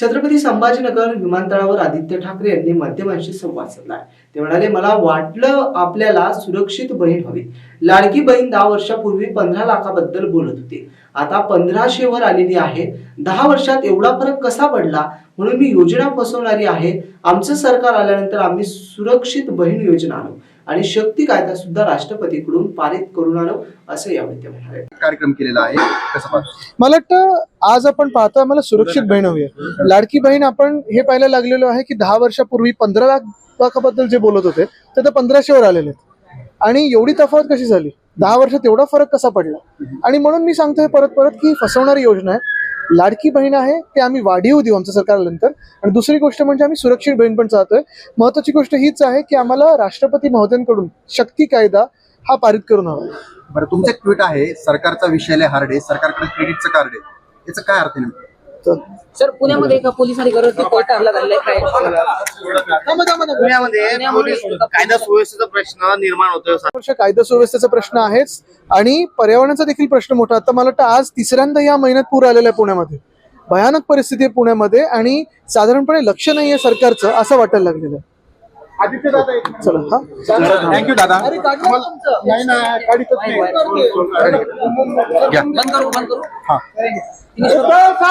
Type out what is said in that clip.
छत्रपती संभाजीनगर विमानतळावर आदित्य ठाकरे यांनी माध्यमांशी संवाद साधला. ते म्हणाले मला वाटलं आपल्याला सुरक्षित बहीण हवी. लाडकी बहीण दहा वर्षापूर्वी पंधरा लाखाबद्दल बोलत होती. आता पंधराशे वर आलेली आहे. दहा वर्षात एवढा फरक कसा पडला? म्हणून मी योजना फसवणारी आहे. आमचं सरकार आल्यानंतर आम्ही सुरक्षित बहीण योजना आणू. आणि शक्ती कायदा सुद्धा राष्ट्रपतीकडून पारित करून आणू असं यावेळी ते म्हणाले. कार्यक्रम केलेला आहे. कसं पाहतो? मला वाटतं आज आपण पाहतो आम्हाला सुरक्षित बहीण हवी आहे. लाडकी बहीण आपण हे पाहायला लागलेलो आहे की दहा वर्षापूर्वी पंधरा लाख लाखाबद्दल जे बोलत होते ते तर पंधराशेवर आलेले आहेत. आणि एवढी तफावत कशी झाली? दहा वर्षात एवढा फरक कसा पडला? आणि म्हणून मी सांगतोय परत परत की ही फसवणारी योजना आहे. लाडकी बहीण आहे ते आम्ही वाढीव देऊ आमचं सरकार आल्यानंतर. आणि दुसरी गोष्ट म्हणजे आम्ही सुरक्षित बहीण पण चाहतोय. महत्वाची गोष्ट हीच आहे की आम्हाला राष्ट्रपती महोदयांकडून शक्ती कायदा हा पारित करून हवा. बरं तुमचं एक ट्विट आहे सरकारचा विषय हार्डे हार्ड सरकारकडे क्रेडिटचं कार्ड आहे. याचं काय अर्थ नेमकं? तर सर पुण्यामध्ये एका पोलिसांनी झालेला आहे. थांबा. पुण्यामध्ये पोलीस कायदा सुव्यवस्थेचा प्रश्न निर्माण होतोय. वर्ष कायदा सुव्यवस्थेचा प्रश्न आहेच आणि पर्यावरणाचा देखील प्रश्न मोठा. आता मला वाटतं आज तिसऱ्यांदा या महिन्यात पूर आलेला आहे पुण्यामध्ये. भयानक परिस्थिती आहे पुण्यामध्ये आणि साधारणपणे लक्ष नाहीये सरकारचं असं वाटायला लागलेलं आहे. चला हा. थँक्यू दादा. नाही